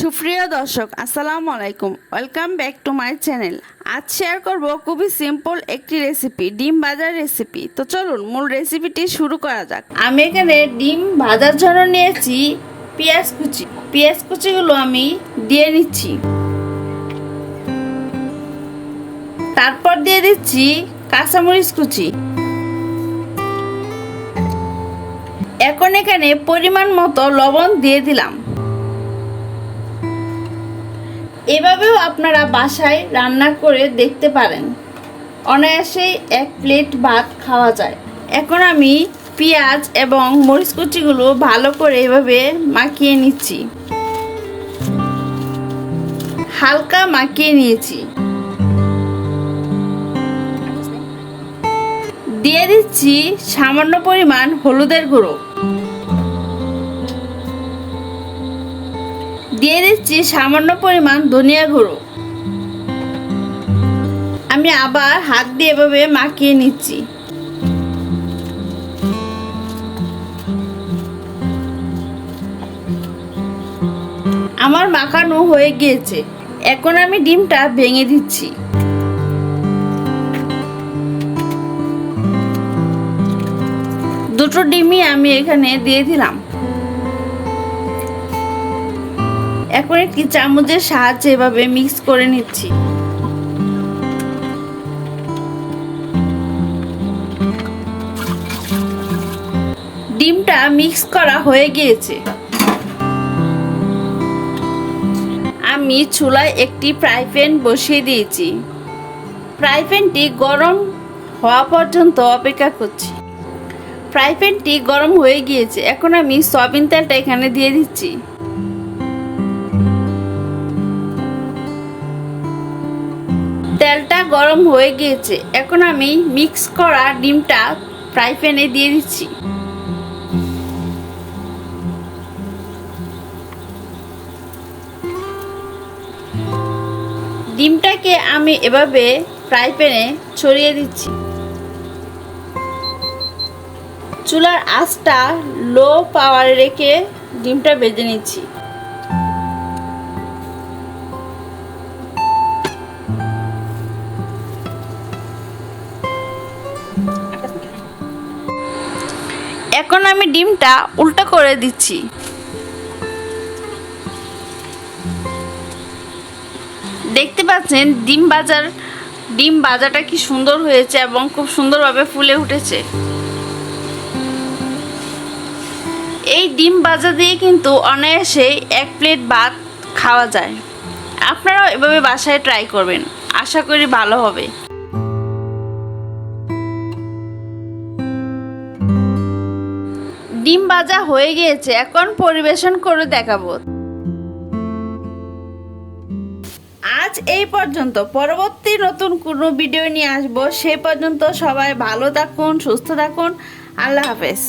সুপ্রিয় দর্শক, আসসালামু আলাইকুম। Welcome back to my channel আজ শেয়ার করব খুবই সিম্পল একটি রেসিপি ডিম ভাজার রেসিপি তো চলুন, মূল রেসিপিটি শুরু করা যাক। আমি এখানে ডিম ভাজার জন্য নিয়েছি পেঁয়াজ কুচি। পেঁয়াজ কুচিগুলো আমি দিয়ে নিচ্ছি। তারপর দিয়ে দিচ্ছি কাঁচামরিচ কুচি। এখন এখানে পরিমাণ মতো লবণ দিয়ে দিলাম। এভাবেও আপনারা বাসায় রান্না করে দেখতে পারেন। অনায়াসেই এক প্লেট ভাত খাওয়া যায়। এখন আমি পেঁয়াজ এবং মরিচ কুচিগুলো ভালো করে এভাবে মাখিয়ে নিচ্ছি। হালকা মাখিয়ে নিয়েছি। দিয়ে দিচ্ছি সামান্য পরিমাণ হলুদের গুঁড়ো। দিয়ে দিচ্ছি সামান্য পরিমাণ ধনিয়া গুঁড়ো। আমি আবার হাত দিয়ে এভাবে মাখিয়ে নিচ্ছি। আমার মাখানো হয়ে গিয়েছে। এখন আমি ডিমটা ভেঙে দিচ্ছি। দুটো ডিমই আমি এখানে দিয়ে দিলাম। এখন একটি চামচের সাহায্যে এভাবে মিক্স করে নিচ্ছি। ডিমটা মিক্স করা হয়ে গিয়েছে। আমি চুলায় একটি ফ্রাই প্যান বসিয়ে দিয়েছি। ফ্রাই প্যানটি গরম হওয়া পর্যন্ত অপেক্ষা করছি। ফ্রাই প্যানটি গরম হয়ে গিয়েছে। এখন আমি সয়াবিন তেলটা এখানে দিয়ে দিচ্ছি। তেলটা গরম হয়ে গিয়েছে। এখন আমি মিক্স করা ডিমটা ফ্রাই প্যানে দিয়ে দিচ্ছি। ডিমটাকে আমি এভাবে ফ্রাই প্যানে ছড়িয়ে দিচ্ছি। চুলার আঁচটা লো পাওয়ারে রেখে ডিমটা বেজে নিচ্ছি। এখন আমি ডিমটা উল্টো করে দিচ্ছি। দেখতে পাচ্ছেন, ডিম বাজার, ডিম বাজাটা কি সুন্দর হয়েছে এবং খুব সুন্দরভাবে ফুলে উঠেছে। এই ডিম বাজা দিয়ে কিন্তু অনায়াসে এক প্লেট ভাত খাওয়া যায়। আপনারাও এভাবে বাসায় ট্রাই করবেন। আশা করি ভালো হবে। ডিম বাজা হয়ে গিয়েছে, এখন পরিবেশন করে দেখাবো। আজ এই পর্যন্ত, পরবর্তী নতুন কোনো ভিডিও নিয়ে আসব সেই পর্যন্ত সবাই ভালো থাকুন, সুস্থ থাকুন, আল্লাহ হাফেজ।